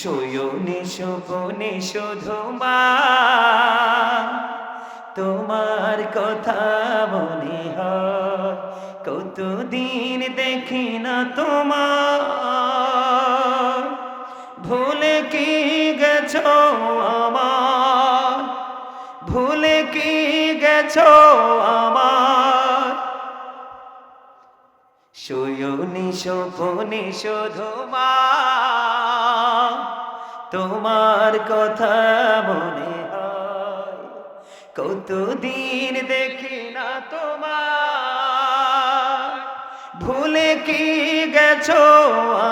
শয়নে শোভনে শুধু মা। তোমার কথা মনে হয়, কতদিন দেখি না তোমার। ভুলে কি গেছো আমার? ভুলে কি গেছো আমার? শয়নি স্বপনে শুধু মা। তোমার কথা মনে হয়, কতদিন দেখি না তোমার ভুলে কি গেছো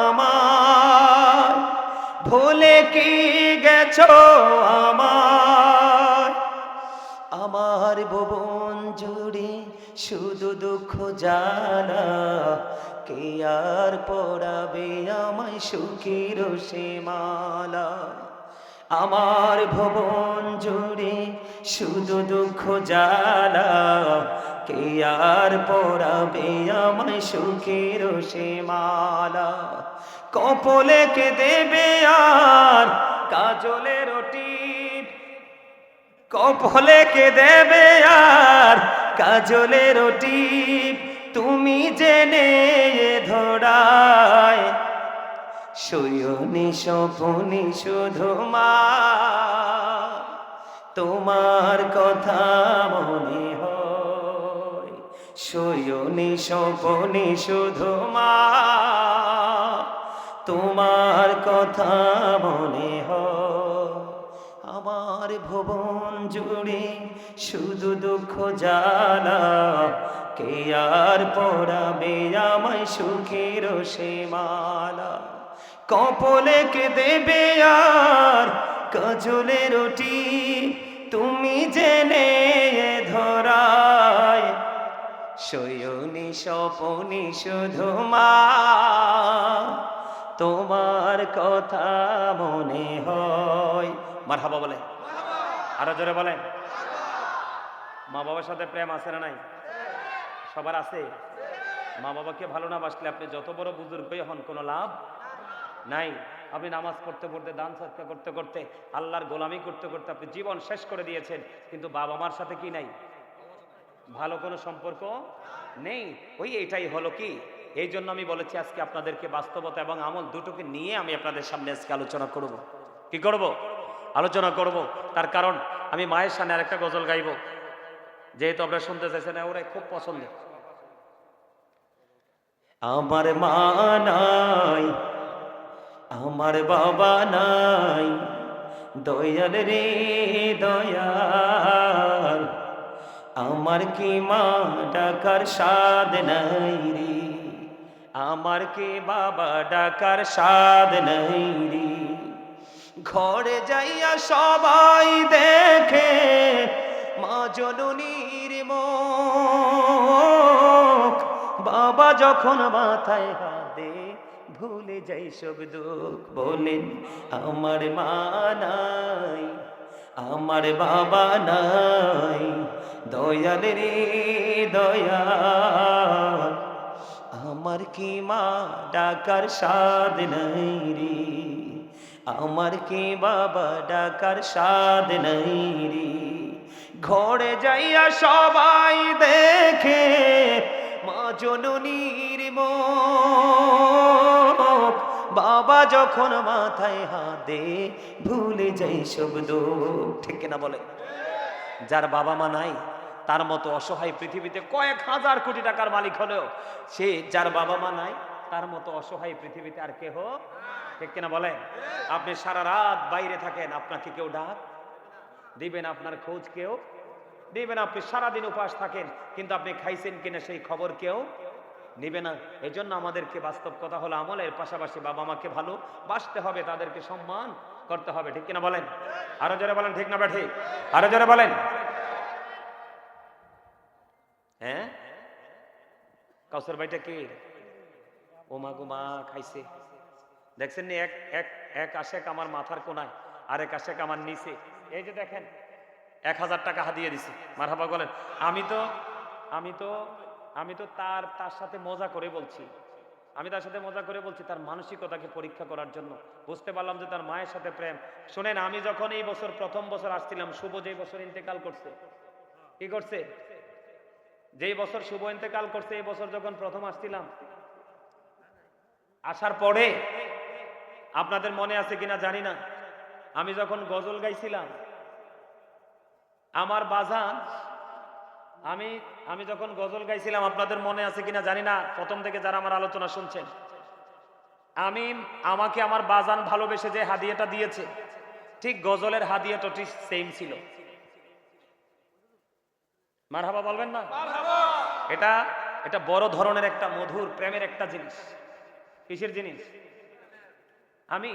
আমার ভুলে কি গেছো আমার আমার জুড়ে শুধু দুঃখ জ্বালা কে আর পড়াবে আমায় সুখের সে মালা? আমার ভবন জুড়ে শুধু দুঃখ জ্বালা কে আর পড়াবে আমায় সুখের সে মালা? কপলে কে দেবে আর কাজলের রটির? কপলে কে দেবে আর কাজলে রটি, তুমি জেনে ধরায়। সয়নি স্বপনি শুধু মা, তোমার কথা মনে হয়। সয়নি স্বপনি শুধু মা, তোমার কথা মনে হয়। ভুবন জুড়ে শুধু দুঃখ জ্বালা। কে আর পড়াবে আমায় সুখের সে মালা? কপলে কে দেবে আর কাজলে রুটি? তুমি জেনে ধরায়। সয়নি স্বপনি শুধু মা। তোমার কথা মনে হয়। মার হাবা বলে। আরও জোরে বলেন। মা বাবার সাথে প্রেম আছে না নাই? সবার আছে? মা বাবাকে ভালো না বাসলে আপনি যত বড় বুজুর্গই হন, কোনো লাভ নাই। আপনি নামাজ পড়তে পড়তে, দান সৎকার করতে করতে, আল্লাহর গোলামি করতে করতে আপনি জীবন শেষ করে দিয়েছেন, কিন্তু বাবা মার সাথে কি নাই? ভালো কোনো সম্পর্ক নেই? ওই এটাই হলো কি? এই জন্য আমি বলেছি আজকে আপনাদেরকে বাস্তবতা এবং আমল দুটোকে নিয়ে আমি আপনাদের সামনে আজকে আলোচনা করব। কি করব? আলোচনা করব। তার কারণ, আমি মায়ের সামনে আরেকটা গজল গাইব। যেহেতু আপনারা শুনতে চাইছেন ওরা খুব পছন্দের। আমার মা নাই, আমার বাবা নাই, দয়াল রে দয়াল, আমার কি মা ডাকার স্বাদ নাই রে? আমার কি বাবা ডাকার স্বাদ নাই রে? ঘরে যাইয়া সবাই দেখে মা জননীর মুখ। বাবা যখন মাথায় হাতে ভুলে যাই সব দুঃখ বলেন আমার মা নাই, আমার বাবা নাই, দয়াল রে দয়াল, আমার কি মা ডাকার স্বাদ নাই রে? আমার কি বাবা ডাকার স্বাদ নাই রে। ঘরে যাইয়া সবাই দেখে, মা জননীর বাবা যখন মাথায় হাতে ভুলে যাই সব ঠিক না বলে? যার বাবা মা নাই, তার মতো অসহায় পৃথিবীতে কয়েক হাজার কোটি টাকার মালিক হলেও সে যার বাবা মা নাই, তার মতো অসহায় পৃথিবীতে আর কেহ ঠিক কিনা বলেন? আপনি সারা রাত বাইরে থাকেন, আপনাকে কেউ ডাক? দিবেন আপনার খোঁজ কেউ? দিবেন আপনি সারাদিন উপাস থাকেন, কিন্তু আপনি খাইছেন কিনা সেই খবর কেউ? নিবে না। এই জন্য আমাদেরকে বাস্তব কথা হলো আমলের পাশাপাশি বাবা মাকে ভালো বাসতে হবে, তাদেরকে সম্মান করতে হবে, ঠিক কিনা বলেন? আরও জোরে বলেন, ঠিক না বা ঠিক? আরও জোরে বলেন। হ্যাঁ? কাউসার ভাইটা কে? ও মা গো মা, খাইছে। দেখছেন নি, এক এক এক আশেক আমার মাথার কোনায় আর এক আশেক আমার নিচে। এই যে দেখেন, এক হাজার টাকা হাতিয়ে দিছি। মারহাবা বলেন, আমি তো আমি তো আমি তো তার তার সাথে মজা করে বলছি। আমি তার সাথে মজা করে বলছি তার মানসিকতাকে পরীক্ষা করার জন্য। বুঝতে পারলাম যে তার মায়ের সাথে প্রেম। শোনেন, আমি যখন এই বছর, প্রথম বছর আসছিলাম, শুভ যেই বছর ইন্তেকাল করছে, কি করছে? যেই বছর শুভ ইন্তেকাল করছে, এই বছর যখন প্রথম আসছিলাম, আসার পরে আপনাদের মনে আছে কিনা জানি না। আমি যখন গজল গাইছিলাম, আমার বাজান, আমি আমি যখন গজল গাইছিলাম, আপনাদের মনে আছে কিনা জানি না, প্রথম থেকে যারা আমার আলোচনা শুনছেন। আমি, আমাকে আমার বাজান ভালোবেসে যে হাদিয়াটা দিয়েছে, ঠিক গজলের হাদিয়াটা ঠিক সেম ছিল। মারহাবা বলবেন না? এটা এটা বড় ধরনের একটা মধুর, প্রেমের একটা জিনিস। কিসের জিনিস? আমি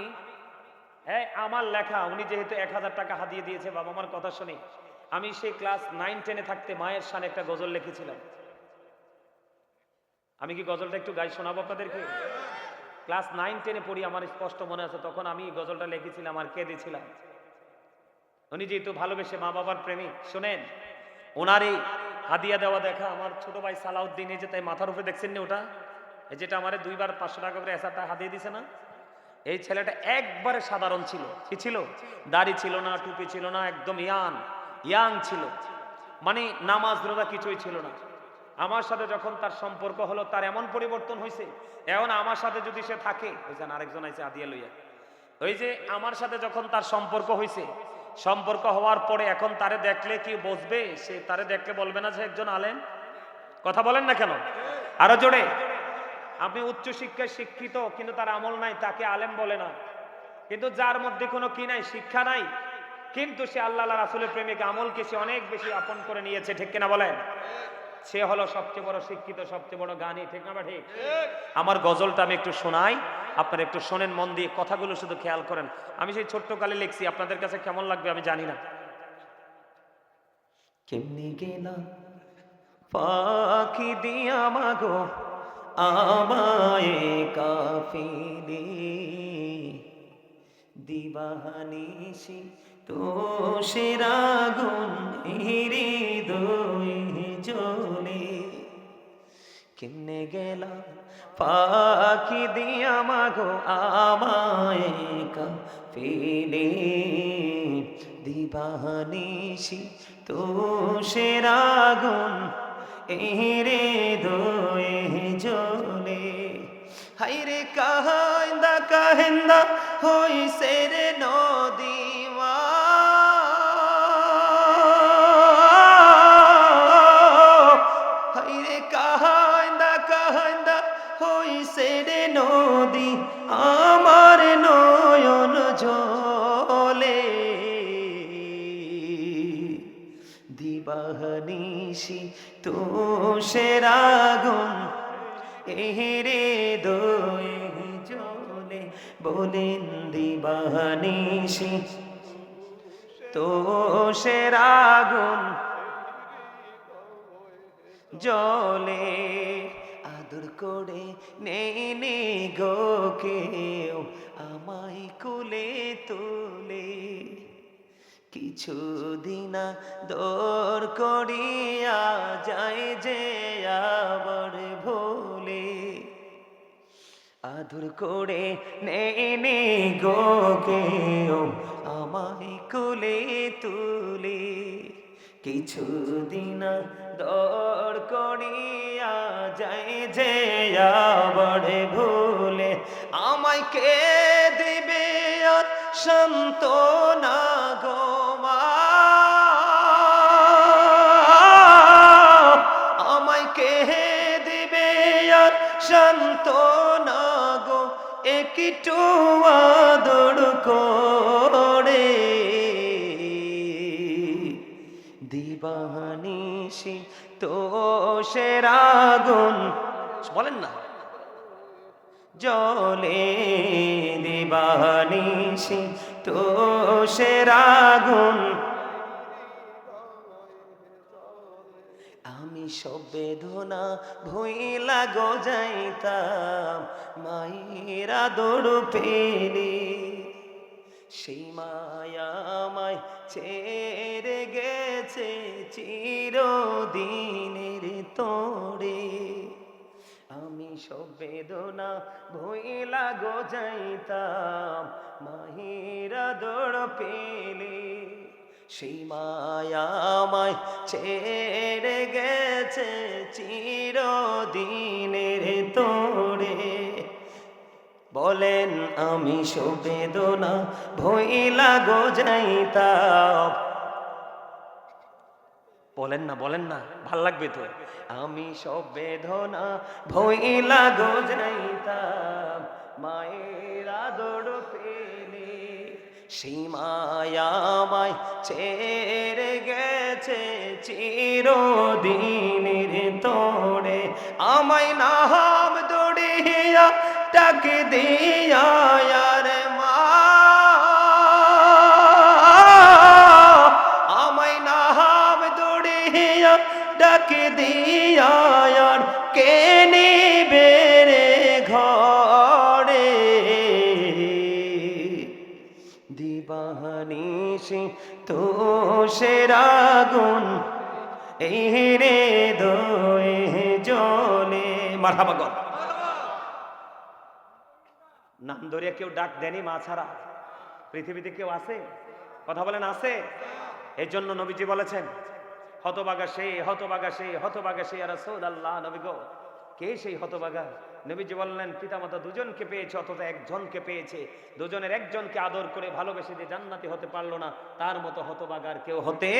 হ্যাঁ আমার লেখা, উনি যেহেতু এক হাজার টাকা হাতিয়ে দিয়েছে, বাবা আমার কথা শুনে, আমি সেই ক্লাস নাইন, টেনে থাকতে মায়ের সামনে একটা গজল লিখেছিলাম। আমি কি গজলটা একটু গাই শোনাবো আপনাদেরকে? ক্লাস নাইন, টেনে পড়ি, আমার স্পষ্ট মনে আছে, তখন আমি গজলটা লিখেছিলাম আর কেঁদেছিলাম। উনি যেহেতু ভালোবেসে মা বাবার প্রেমিক শোনেন, ওনার এই হাদিয়া দেওয়া দেখা, আমার ছোট ভাই সালাউদ্দিন, এই যে তাই মাথার উপরে দেখছেন না ওটা? যেটা আমার দুইবার পাঁচশো টাকা করে এসারটা হাতিয়ে দিছে না? এই ছেলেটা একবারে সাধারণ ছিল। কি ছিল? দাড়ি ছিল না, টুপি ছিল না, একদম ইয়াং ইয়াং ছিল। মানে নামাজ রোজা কিছুই ছিল না। আমার সাথে যখন তার সম্পর্ক হলো, তার এমন পরিবর্তন হয়েছে এখন আমার সাথে যদি সে থাকে যে আরেকজন আছে আদিয়া লইয়া। ওই যে আমার সাথে যখন তার সম্পর্ক হয়েছে সম্পর্ক হওয়ার পরে এখন তারে দেখলে কি বসবে? সে তারে দেখলে বলবে না যে একজন আলেন কথা বলেন না কেন? আরও জোরে। আপনি উচ্চ শিক্ষায় শিক্ষিত, কিন্তু তার আমল নাই, তাকে আলেম বলে না। কিন্তু যার মধ্যে কোনো কি নাই, শিক্ষা নাই, কিন্তু সে আল্লাহ রাসুলের প্রেমিক, আমলকে সে অনেক বেশি আপন করে নিয়েছে, ঠিক কিনা বলেন? সে হলো সবচেয়ে বড় শিক্ষিত, সবচেয়ে বড় গানি ঠিক না ঠিক? আমার গজলটা আমি একটু শোনাই, আপনারা একটু শোনেন মন দিয়ে, কথাগুলো শুধু খেয়াল করেন। আমি সেই ছোট্ট কালে লিখছি, আপনাদের কাছে কেমন লাগবে আমি জানি না। কেমনি গেলাম? পাখি দিয়া মাগো আমায় কাফিলে দিবাহানিসি তো সেরাগুন হৃদয় জলে। কেমনে গেলাম পাখি দিয়া মাগো আমায় কাফিলে দিবাহানিসি তো সেরাগুন এরে দোয়ে জলে হাইরে কাহিন্দা কাহিন্দা হইছে রে নদীমা হাইরে কাহিন্দা কাহিন্দা হইছে রে নদী আমার এহেরে দোয়ে জলে বলেন দিবাহনিশি তো সেরাগুন জলে আদর করে নেই নে গো কেউ আমায় কুলে তুলে। কিছু দিনা দর করিয়া যায় যে আবার ভোলে আদর করে নে গো কেউ আমায় কুলে তুলে। কিছু দিন দর করিয়া যায় যে আবার ভুলে। আমায় কে দিবে শান্ত না গো। একটু আদর করে। দিবানিসি তো সেরাগুন বলেন না। জলে দিবানিসি তো সেরাগুন সব বেদনা ভইলা গো যাইতাম, মায়েরা দৌড় পেলে। সেই মায়ামায় ছেড়ে গেছে চিরদিনের তোরে আমি সব বেদনা ভইলা গো যাইতাম মাহিরা দৌড় পেলে। সেই মায়ামায় ছেড়ে গেছে চিরদিনের তোরে। বলেন আমি সবেদনা ভইলা গো যাইতাম। বলেন না বলেন না, ভালো লাগবে তো। আমি সব বেদনা ভইলা গো যাইতাম। মায়ের আদর পেলে সীমায়ামায় ছেড়ে গেছে চিরদিনের তোড়ে। আমায় নাম দড়িয়া, ডাক দিয়া রে মা। আমায় নাম দড়িয়া, ডাক দিয়া তো সেরাগুন এই রে দোয়ে জলে মারহাবা গল। নাম ধরিয়া কেউ ডাক দেনি মা ছাড়া। পৃথিবীতে কেউ আছে? কথা বলেন, আছে? এই জন্য নবীজি বলেছেন, হতবাগা সে হতবাগা সে হতবাগা সে রাসূল আল্লাহ নবী গো। কে সেই হতবাগা? নবীজি বললেন, পিতামাতা দুজনকে পেয়েছে, অথচ একজনকে পেয়েছে। দুজনের একজনকে আদর করে ভালোবেসে যে জান্নাতি হতে পারল না, তার মতো হতবাগার কেউ হতে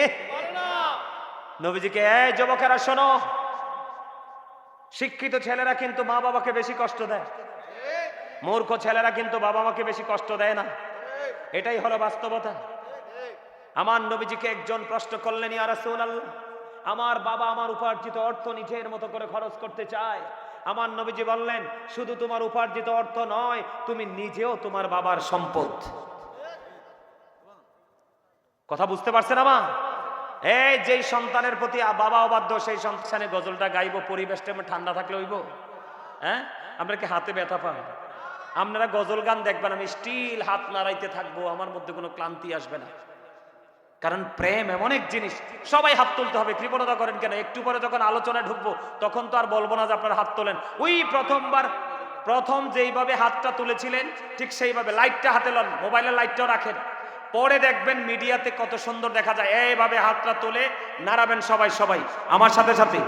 নবীজিকে যুবকেরা, শোনো। শিক্ষিত ছেলেরা কিন্তু মা বাবাকে বেশি কষ্ট দেয়। মূর্খ ছেলেরা কিন্তু বাবা মাকে বেশি কষ্ট দেয় না। এটাই হলো বাস্তবতা। আমার নবীজিকে একজন প্রশ্ন করলেন, ইয়া রাসূলুল্লাহ, আমার বাবা আমার উপার্জিত অর্থ নিজের মতো করে খরচ করতে চায় আমার নবীজি বললেন, শুধু তোমার উপার্জিত অর্থ নয়, তুমি নিজেও তোমার বাবার সম্পদ। কথা বুঝতে পারছেন আমার? এই যেই সন্তানের প্রতি বাবা অবাধ্য, সেই সন্তানের গজলটা গাইবো পরিবেশটা ঠান্ডা থাকলে হইব। হ্যাঁ? আমরা কি হাতে ব্যথা পাই? আপনারা গজল গান দেখবেন, আমি স্টিল হাত নাড়াইতে থাকব, আমার মধ্যে কোনো ক্লান্তি আসবে না। কারণ প্রেম এমন এক জিনিস, সবাই হাত তুলতে হবে। কৃপণতা করেন কেন? একটু পরে যখন আলোচনায় ঢুকবো, তখন তো আর বলব না যে আপনার হাত তোলেন। ওই প্রথমবার, প্রথম যেইভাবে হাতটা তুলেছিলেন, ঠিক সেইভাবে। লাইটটা হাতে লন, মোবাইলের লাইটটাও রাখেন। পরে দেখবেন মিডিয়াতে কত সুন্দর দেখা যায়। এইভাবে হাতটা তুলে নাড়াবেন সবাই সবাই। আমার সাথে সাথে